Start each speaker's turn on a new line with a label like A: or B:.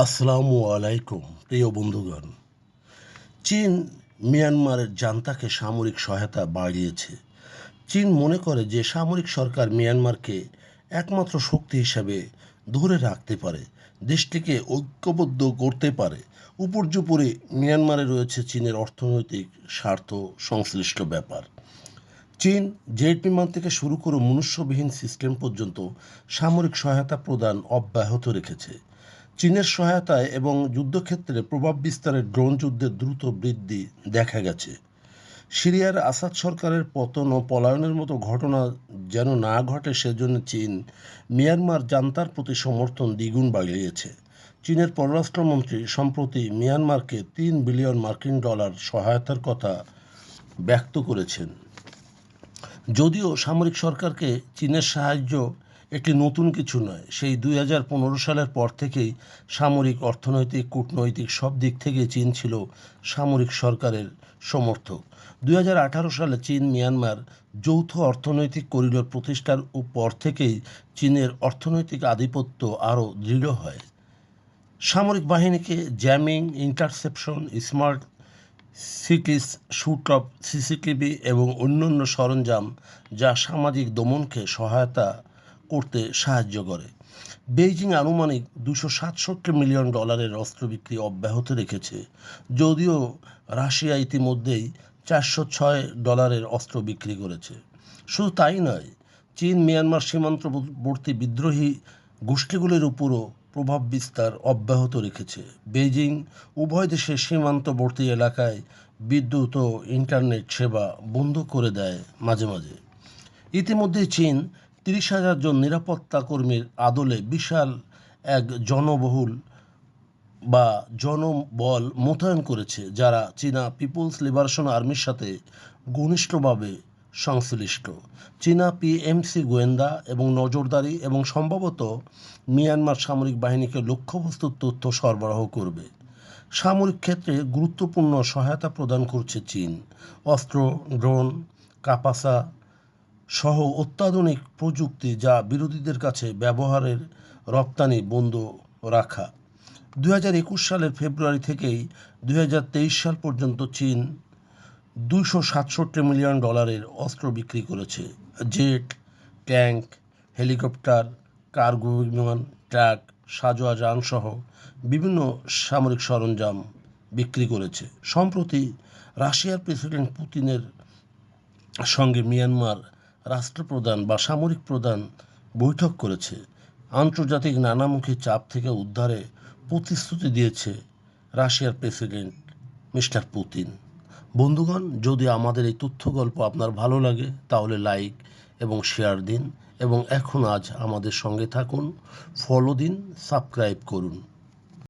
A: আসসালামু আলাইকুম, প্রিয় বন্ধুগণ। চীন মিয়ানমারের জান্তাকে সামরিক সহায়তা বাড়িয়েছে। চীন মনে করে যে সামরিক সরকার মিয়ানমারকে একমাত্র শক্তি হিসাবে ধরে রাখতে পারে, দেশটিকে ঐক্যবদ্ধ করতে পারে। উপর্যুপরি মিয়ানমারে রয়েছে চীনের অর্থনৈতিক স্বার্থ সংশ্লিষ্ট ব্যাপার। চীন জেট বিমান থেকে শুরু করে মনুষ্যবিহীন সিস্টেম পর্যন্ত সামরিক সহায়তা প্রদান অব্যাহত রেখেছে। চীনের সহায়তায় এবং যুদ্ধক্ষেত্রে প্রভাব বিস্তারের ড্রোন যুদ্ধের দ্রুত বৃদ্ধি দেখা গেছে। সিরিয়ার আসাদ সরকারের পতন ও পলায়নের মতো ঘটনা যেন না ঘটে, সেজন্য চীন মিয়ানমার জান্তার প্রতি সমর্থন দ্বিগুণ বাড়িয়েছে। চীনের পররাষ্ট্রমন্ত্রী সম্প্রতি মিয়ানমারকে তিন বিলিয়ন মার্কিন ডলার সহায়তার কথা ব্যক্ত করেছেন। যদিও সামরিক সরকারকে চীনের সাহায্য একটি নতুন কিছু নয়। সেই দুই হাজার পনেরো সালের পর থেকেই সামরিক অর্থনৈতিক, কূটনৈতিক সব দিক থেকে চীন ছিল সামরিক সরকারের সমর্থক। দুই হাজার আঠারো সালে চীন মিয়ানমার যৌথ অর্থনৈতিক করিডোর প্রতিষ্ঠার পর থেকেই চীনের অর্থনৈতিক আধিপত্য আরও দৃঢ় হয়। সামরিক বাহিনীকে jamming, interception, smart cities, shoot off CCTV এবং অন্যান্য সরঞ্জাম যা সামাজিক দমনকে সহায়তা করতে সাহায্য করে। বেইজিং আনুমানিক দুশো সাতষট্টি মিলিয়ন ডলারের অস্ত্র বিক্রি অব্যাহত রেখেছে, যদিও রাশিয়া ইতিমধ্যেই চারশো ছয় ডলারের অস্ত্র বিক্রি করেছে। শুধু তাই নয়, চীন, মিয়ানমার সীমান্তবর্তী বিদ্রোহী গোষ্ঠীগুলির উপরও প্রভাব বিস্তার অব্যাহত রেখেছে। বেইজিং উভয় দেশের সীমান্তবর্তী এলাকায় বিদ্যুৎ ও ইন্টারনেট সেবা বন্ধ করে দেয় মাঝে মাঝে। ইতিমধ্যে চীন তিরিশ হাজার জন নিরাপত্তা কর্মীর আদলে বিশাল এক জনবহুল বা জনবল মোতায়েন করেছে, যারা চীনা পিপলস লিবারেশন আর্মির সাথে ঘনিষ্ঠভাবে সংশ্লিষ্ট। চীনা পিএমসি গোয়েন্দা এবং নজরদারি এবং সম্ভবত মিয়ানমার সামরিক বাহিনীকে লক্ষ্যবস্তুর তথ্য সরবরাহ করবে। সামরিক ক্ষেত্রে গুরুত্বপূর্ণ সহায়তা প্রদান করছে চীন। অস্ত্র, ড্রোন, কাপাসা সহ অত্যাধুনিক প্রযুক্তি যা বিরোধীদের কাছে ব্যবহারের রপ্তানি বন্ধ রাখা। দু হাজার একুশ সালের ফেব্রুয়ারি থেকেই দু হাজার তেইশ সাল পর্যন্ত চীন দুশো সাতষট্টি মিলিয়ন ডলারের অস্ত্র বিক্রি করেছে। জেট ট্যাঙ্ক হেলিকপ্টার, কার্গো বিমান, ট্রাক, সাজোয়া যানসহ বিভিন্ন সামরিক সরঞ্জাম বিক্রি করেছে। সম্প্রতি রাশিয়ার প্রেসিডেন্ট পুতিনের সঙ্গে মিয়ানমার রাষ্ট্রপ্রধান বা সামরিক প্রধান বৈঠক করেছে। আন্তর্জাতিক নানামুখী চাপ থেকে উদ্ধারে প্রতিশ্রুতি দিয়েছে রাশিয়ার প্রেসিডেন্ট মিস্টার পুতিন। বন্ধুগণ, যদি আমাদের এই তথ্য গল্প আপনার ভালো লাগে, তাহলে লাইক এবং শেয়ার দিন এবং এখন আজ আমাদের সঙ্গে থাকুন, ফলো দিন, সাবস্ক্রাইব করুন।